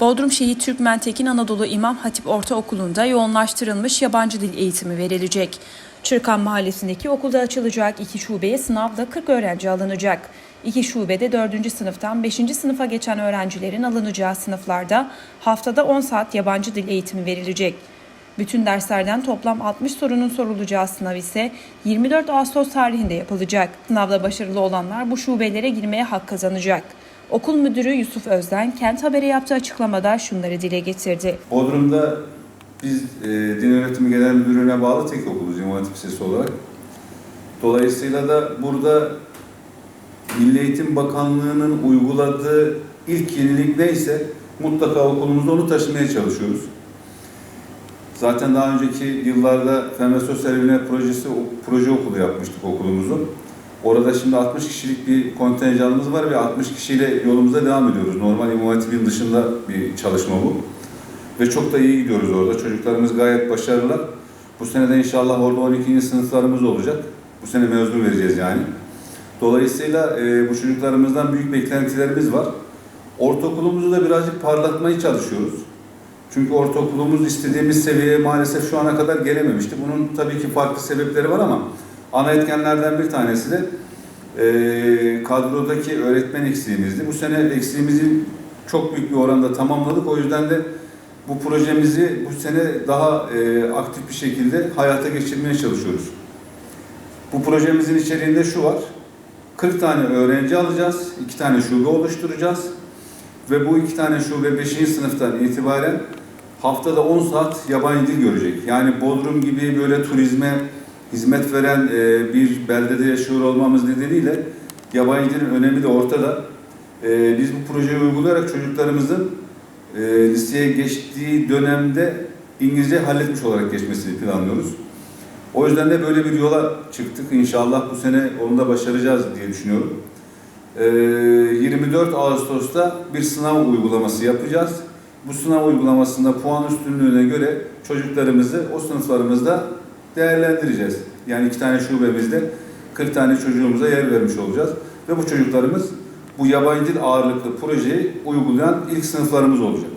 Bodrum Şehit Türkmen Tekin Anadolu İmam Hatip Ortaokulu'nda yoğunlaştırılmış yabancı dil eğitimi verilecek. Çırkan Mahallesi'ndeki okulda açılacak iki şubeye sınavda 40 öğrenci alınacak. İki şubede 4. sınıftan 5. sınıfa geçen öğrencilerin alınacağı sınıflarda haftada 10 saat yabancı dil eğitimi verilecek. Bütün derslerden toplam 60 sorunun sorulacağı sınav ise 24 Ağustos tarihinde yapılacak. Sınavda başarılı olanlar bu şubelere girmeye hak kazanacak. Okul müdürü Yusuf Özden kent haberi yaptığı açıklamada şunları dile getirdi. Bodrum'da biz e, Din Öğretimi Genel Müdürlüğü'ne bağlı tek okuluz İmam Hatip Lisesi olarak. Dolayısıyla da burada Milli Eğitim Bakanlığı'nın uyguladığı ilk yenilik neyse mutlaka okulumuzda onu taşımaya çalışıyoruz. Zaten daha önceki yıllarda Fen ve Sosyal Bilimler Projesi, proje okulu yapmıştık okulumuzu. Orada şimdi 60 kişilik bir kontenjanımız var ve 60 kişiyle yolumuza devam ediyoruz. Normal İmam dışında bir çalışma bu. Ve çok da iyi gidiyoruz orada. Çocuklarımız gayet başarılılar. Bu sene de inşallah orada 12. sınıflarımız olacak. Bu sene mezun vereceğiz yani. Dolayısıyla e, bu çocuklarımızdan büyük beklentilerimiz var. Ortaokulumuzu da birazcık parlatmaya çalışıyoruz. Çünkü ortaokulumuz istediğimiz seviyeye maalesef şu ana kadar gelememişti. Bunun tabii ki farklı sebepleri var ama ana etkenlerden bir tanesi de e, kadrodaki öğretmen eksiğimizdi. Bu sene eksiğimizi çok büyük bir oranda tamamladık. O yüzden de bu projemizi bu sene daha e, aktif bir şekilde hayata geçirmeye çalışıyoruz. Bu projemizin içeriğinde şu var. 40 tane öğrenci alacağız, 2 tane şube oluşturacağız ve bu iki tane şube 5. sınıftan itibaren haftada 10 saat yabancı dil görecek. Yani Bodrum gibi böyle turizme hizmet veren e, bir beldede yaşıyor olmamız nedeniyle yabancı önemi de ortada. E, biz bu projeyi uygulayarak çocuklarımızın e, liseye geçtiği dönemde İngilizce halletmiş olarak geçmesini planlıyoruz. O yüzden de böyle bir yola çıktık. İnşallah bu sene onu da başaracağız diye düşünüyorum. Ee, 24 Ağustos'ta bir sınav uygulaması yapacağız. Bu sınav uygulamasında puan üstünlüğüne göre çocuklarımızı o sınıflarımızda değerlendireceğiz. Yani iki tane şubemizde 40 tane çocuğumuza yer vermiş olacağız. Ve bu çocuklarımız bu yabancı dil ağırlıklı projeyi uygulayan ilk sınıflarımız olacak.